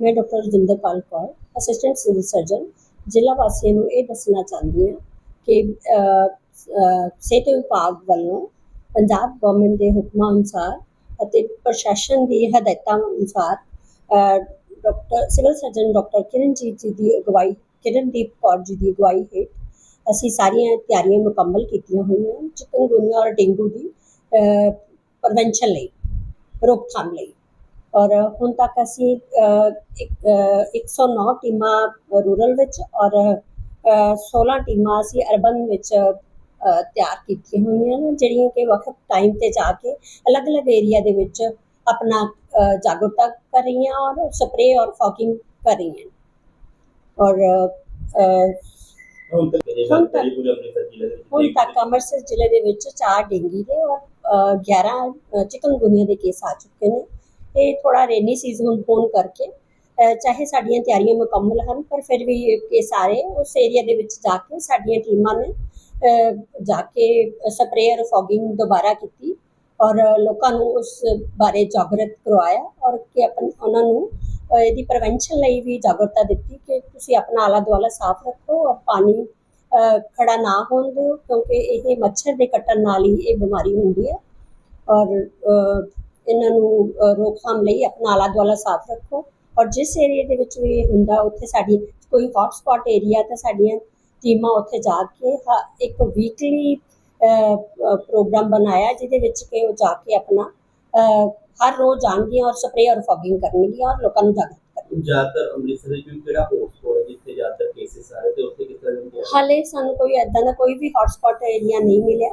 ਮੈਂ doctor Rajinderpal Kaur assistant civil surgeon ਜ਼ਿਲ੍ਹਾ ਵਾਸੀਆਂ ਨੂੰ ਇਹ ਦੱਸਣਾ ਚਾਹੁੰਦੀ ਹਾਂ ਕਿ ਸਿਹਤ ਵਿਭਾਗ ਵੱਲੋਂ ਪੰਜਾਬ ਗਵਰਨਮੈਂਟ ਦੇ ਹੁਕਮਾਂ ਅਨੁਸਾਰ ਅਤੇ ਪ੍ਰਸ਼ਾਸਨ ਦੀ ਹਦਾਇਤਾਂ ਅਨੁਸਾਰ ਅ, doctor civil surgeon doctor Kiranjit ji ਦੀ ਅਗਵਾਈ ਕਿਰਨਦੀਪ ਕੌਰ ਜੀ ਦੀ ਅਗਵਾਈ ਹੇਠ ਅਸੀਂ ਸਾਰੀਆਂ ਤਿਆਰੀਆਂ ਮੁਕੰਮਲ ਕੀਤੀਆਂ ਹੋਈਆਂ ਹਨ ਚਿਕਨਗੁਨੀਆ ਔਰ ਡੇਂਗੂ ਦੀ ਪ੍ਰੀਵੈਂਸ਼ਨ ਲਈ ਰੋਕਥਾਮ ਲਈ। ਔਰ ਹੁਣ ਤੱਕ ਅਸੀਂ ਅ, ਇੱਕ, ਅ, 109 ਟੀਮਾਂ ਰੂਰਲ ਵਿੱਚ ਔਰ ਅ, 16 ਟੀਮਾਂ ਅਸੀਂ ਅਰਬਨ ਵਿੱਚ ਤਿਆਰ ਕੀਤੀਆਂ ਹੋਈਆਂ ਨੇ ਜਿਹੜੀਆਂ ਕਿ ਵੱਖ ਟਾਈਮ ਤੇ ਜਾ ਕੇ ਅਲੱਗ-ਅਲੱਗ ਏਰੀਆ ਦੇ ਵਿੱਚ ਆਪਣਾ ਜਾਗਰੂਕਤਾ ਕਰ ਰਹੀਆਂ ਔਰ ਸਪਰੇ ਔਰ ਫੌਗਿੰਗ ਕਰ ਰਹੀਆਂ ਔਰ ਹੁਣ ਤੱਕ ਅੰਮ੍ਰਿਤਸਰ ਜ਼ਿਲ੍ਹੇ ਦੇ ਵਿੱਚ 4 ਡੇਂਗੀ ਦੇ ਔਰ ਅ, 11 ਚਿਕਨਗੁਨੀਆ ਦੇ ਕੇਸ ਆ ਚੁੱਕੇ ਨੇ। ਇਹ ਥੋੜਾ ਰੇਨੀ ਸੀਜ਼ਨ ਹੋਣ ਕਰਕੇ ਚਾਹੇ ਸਾਡੀਆਂ ਤਿਆਰੀਆਂ ਮੁਕੰਮਲ ਹਨ ਪਰ ਫਿਰ ਵੀ ਇਹ ਸਾਰੇ ਉਸ ਏਰੀਆ ਦੇ ਵਿੱਚ ਜਾ ਕੇ ਸਾਡੀਆਂ ਟੀਮਾਂ ਨੇ ਜਾ ਕੇ ਸਪਰੇਅ ਔਰ ਫੋਗਿੰਗ ਦੁਬਾਰਾ ਕੀਤੀ ਔਰ ਲੋਕਾਂ ਨੂੰ ਉਸ ਬਾਰੇ ਜਾਗਰਤ ਕਰਵਾਇਆ ਔਰ ਕਿ ਆਪਣ ਉਹਨਾਂ ਨੂੰ ਇਹਦੀ ਪ੍ਰੀਵੈਂਸ਼ਨ ਲਈ ਵੀ ਜਾਗਰੂਕਤਾ ਦਿੱਤੀ ਕਿ ਤੁਸੀਂ ਆਪਣਾ ਆਲਾ ਦੁਆਲਾ ਸਾਫ਼ ਰੱਖੋ ਔਰ ਪਾਣੀ ਅ, ਖੜਾ ਨਾ ਹੋਣ ਦਿਓ ਕਿਉਂਕਿ ਇਹ ਮੱਛਰ ਦੇ ਕੱਟਣ ਨਾਲ ਹੀ ਇਹ ਬਿਮਾਰੀ ਹੁੰਦੀ ਹੈ ਔਰ ਇਹਨਾਂ ਨੂੰ ਰੋਕਥਾਮ ਲਈ ਆਪਣਾ ਆਲਾ ਦੁਆਲਾ ਸਾਫ਼ ਰੱਖੋ। ਔਰ ਜਿਸ ਏਰੀਆ ਦੇ ਵਿੱਚ ਵੀ ਹੁੰਦਾ ਉੱਥੇ ਸਾਡੀ ਕੋਈ ਹੌਟ ਸਪੌਟ ਏਰੀਆ ਤਾਂ ਸਾਡੀਆਂ ਟੀਮਾਂ ਉੱਥੇ ਜਾ ਕੇ ਇੱਕ ਵੀਕਲੀ ਪ੍ਰੋਗਰਾਮ ਬਣਾਇਆ ਜਿਹਦੇ ਵਿੱਚ ਕਿ ਉਹ ਜਾ ਕੇ ਆਪਣਾ ਹਰ ਰੋਜ਼ ਜਾਣਗੀਆਂ ਔਰ ਸਪਰੇ ਔਰ ਫੌਗਿੰਗ ਕਰਨਗੀਆਂ ਔਰ ਲੋਕਾਂ ਨੂੰ ਜਾਗਰੂਕ ਕਰਨਗੀਆਂ। ਜ਼ਿਆਦਾਤਰ ਅੰਮ੍ਰਿਤਸਰ ਵਿੱਚ ਵੀ ਕਿਹੜਾ ਹੌਟਸਪੌਟ ਹੈ ਜਿੱਥੇ ਜ਼ਿਆਦਾਤਰ ਕੇਸਿਸ ਆ ਰਹੇ ਤੇ ਉੱਥੇ ਕਿਸ ਤਰ੍ਹਾਂ ਦੇ ਹਾਲੇ ਸਾਨੂੰ ਕੋਈ ਐਦਾਂ ਦਾ ਕੋਈ ਵੀ ਹੌਟਸਪੌਟ ਏਰੀਆ ਨਹੀਂ ਮਿਲਿਆ।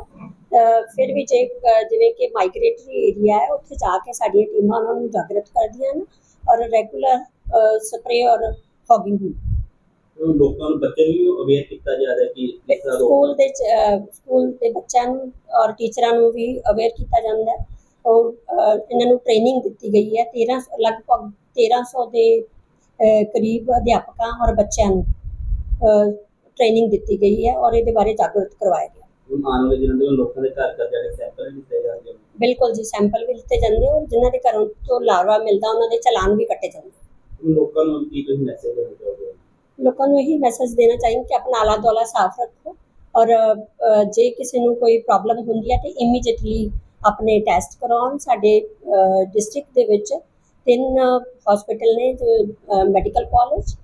ਫਿਰ ਵੀ ਜੇ ਜਿਵੇਂ ਕਿ ਮਾਈਗ੍ਰੇਟਰੀ ਏਰੀਆ ਹੈ ਉੱਥੇ ਜਾ ਕੇ ਸਾਡੀਆਂ ਟੀਮਾਂ ਉਹਨਾਂ ਨੂੰ ਜਾਗਰਤ ਕਰਦੀਆਂ ਨੇ ਔਰ ਰੈਗੂਲਰ ਸਪਰੇ ਔਰ ਫੌਗਿੰਗ ਹੁੰਦੀ ਲੋਕਾਂ ਨੂੰ ਬੱਚੇ ਨੂੰ ਅਵੇਅਰ ਕੀਤਾ ਜਾ ਰਿਹਾ ਕਿ ਸਕੂਲ ਦੇ ਸਕੂਲ ਦੇ ਬੱਚਿਆਂ ਨੂੰ ਔਰ ਟੀਚਰਾਂ ਨੂੰ ਵੀ ਅਵੇਅਰ ਕੀਤਾ ਜਾਂਦਾ ਹੈ। ਔਰ ਇਹਨਾਂ ਨੂੰ ਟ੍ਰੇਨਿੰਗ ਦਿੱਤੀ ਗਈ ਹੈ 13 ਲਗਭਗ 1300 ਦੇ ਕਰੀਬ ਅਧਿਆਪਕਾਂ ਔਰ ਬੱਚਿਆਂ ਨੂੰ ਟ੍ਰੇਨਿੰਗ ਦਿੱਤੀ ਗਈ ਹੈ ਔਰ ਇਹਦੇ ਬਾਰੇ ਜਾਗਰੂਕ ਕਰਵਾਇਆ ਗਿਆ। ਹੁਣ ਆਉਣ ਵਾਲੇ ਦਿਨਾਂ ਦੇ ਵਿੱਚ ਲੋਕਾਂ ਦੇ ਘਰ ਘਰ ਜਾ ਕੇ ਸੈਂਪਲ ਲਿੱਤੇ ਜਾਣਗੇ ਬਿਲਕੁਲ ਜੀ ਸੈਂਪਲ ਵੀ ਲਿੱਤੇ ਜਾਂਦੇ ਔਰ ਜਿਨ੍ਹਾਂ ਦੇ ਘਰੋਂ ਤੋਂ ਲਾਰਵਾ ਮਿਲਦਾ ਉਹਨਾਂ ਦੇ ਚਲਾਨ ਵੀ ਕੱਟੇ ਜਾਂਦੇ ਹੁਣ ਲੋਕਾਂ ਨੂੰ ਕੀ ਤੁਸੀਂ ਮੈਸੇਜ ਦੇਣਾ ਚਾਹੋਗੇ? ਲੋਕਾਂ ਨੂੰ ਇਹੀ ਮੈਸੇਜ ਦੇਣਾ ਚਾਹੀਦਾ ਕਿ ਆਪਣਾ ਆਲਾ ਦੁਆਲਾ ਸਾਫ਼ ਰੱਖੋ ਔਰ ਅ, ਜੇ ਕਿਸੇ ਨੂੰ ਕੋਈ ਪ੍ਰੋਬਲਮ ਹੁੰਦੀ ਹੈ ਤੇ ਇਮੀਡੀਏਟਲੀ ਆਪਣੇ ਟੈਸਟ ਕਰਾਉਣ। ਸਾਡੇ ਡਿਸਟ੍ਰਿਕਟ ਦੇ ਵਿੱਚ ਤਿੰਨ ਹਸਪੀਟਲ ਨੇ ਜੋ ਮੈਡੀਕਲ ਕਾਲਜ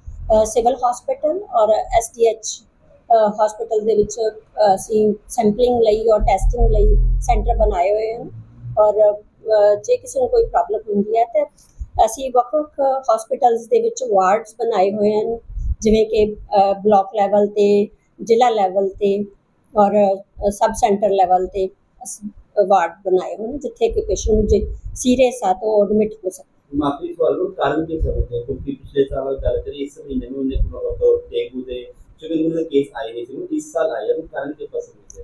ਸਿਵਲ ਹਸਪੀਟਲ ਔਰ ਐਸਡੀਐਚ ਹਸਪੀਟਲ ਦੇ ਵਿੱਚ ਅਸੀਂ ਸੈਂਪਲਿੰਗ ਲਈ ਔਰ ਟੈਸਟਿੰਗ ਲਈ ਸੈਂਟਰ ਬਣਾਏ ਹੋਏ ਹਨ। ਔਰ ਜੇ ਕਿਸੇ ਨੂੰ ਕੋਈ ਪ੍ਰੋਬਲਮ ਹੁੰਦੀ ਹੈ ਤਾਂ ਅਸੀਂ ਵੱਖ-ਵੱਖ ਹਸਪੀਟਲਸ ਦੇ ਵਿੱਚ ਵਾਰਡਸ ਬਣਾਏ ਹੋਏ ਹਨ। ਜਿਵੇਂ ਕਿ ਬਲਾਕ ਲੈਵਲ ਤੇ, ਜ਼ਿਲ੍ਹਾ ਲੈਵਲ ਤੇ ਔਰ ਸਬ ਸੈਂਟਰ ਲੈਵਲ ਤੇ ਵਾਰਡ ਬਣਾਏ ਹੋਏ ਨੇ ਜਿੱਥੇ ਕਿ ਪੇਸ਼ੈਂਟ ਨੂੰ ਜੇ ਸੀਰੀਅਸ ਆ ਤਾਂ ਐਡਮਿਟ ਹੋ ਸਕਦਾ। ਮਾਪੀ ਸਵਾਲ ਨੂੰ ਕਾਰਨ ਕੀ ਸਮਝਦੇ ਕਿਉਂਕਿ ਪਿਛਲੇ ਸਾਲ ਗੱਲ ਕਰੀ ਇਸ ਮਹੀਨੇ ਨੂੰ ਉਹਨੇ ਕੋਲ ਤੋਂ ਡੇਂਗੂ ਦੇ ਚਿਕਨਗੁਨੀਆ ਦੇ ਕੇਸ ਆਏ ਸੀ ਉਹ ਇਸ ਸਾਲ ਆਏ ਹਨ ਕਾਰਨ ਕੀ ਪਸੰਦ ਹੈ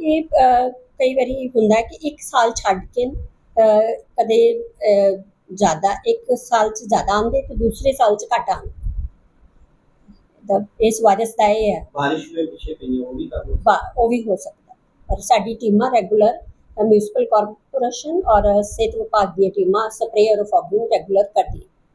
ਇਹ ਅ, ਕਈ ਵਾਰੀ ਹੁੰਦਾ ਕਿ ਇੱਕ ਸਾਲ ਛੱਡ ਕੇ ਅ, ਕਦੇ ਅ, ਜ਼ਿਆਦਾ ਇੱਕ ਸਾਲ 'ਚ ਜ਼ਿਆਦਾ ਆਉਂਦੇ ਤੇ ਦੂਸਰੇ ਸਾਲ 'ਚ ਘੱਟ ਆਉਂਦੇ। ਤਾਂ ਇਸ ਵਾਇਰਸ ਦਾ ਇਹ ਹੈ। ਬਾਰਿਸ਼ ਵਿੱਚ ਪਿੱਛੇ ਪਈ ਉਹ ਵੀ ਕਾਰਨ ਬਾ- ਉਹ ਵੀ ਹੋ ਸਕਦਾ। ਪਰ ਸਾਡੀ ਟੀਮਾਂ ਰੈਗੂਲਰ ਮਿਊਨਿਸਪਲ ਕਾਰਪੋਰੇਸ਼ਨ ਔਰ ਸਿਹਤ ਵਿਭਾਗ ਦੀਆਂ ਟੀਮਾਂ ਸਪਰੇ ਔਰ ਫੌਗਿੰਗ ਰੈਗੂਲਰ ਕਰਦੀਆਂ।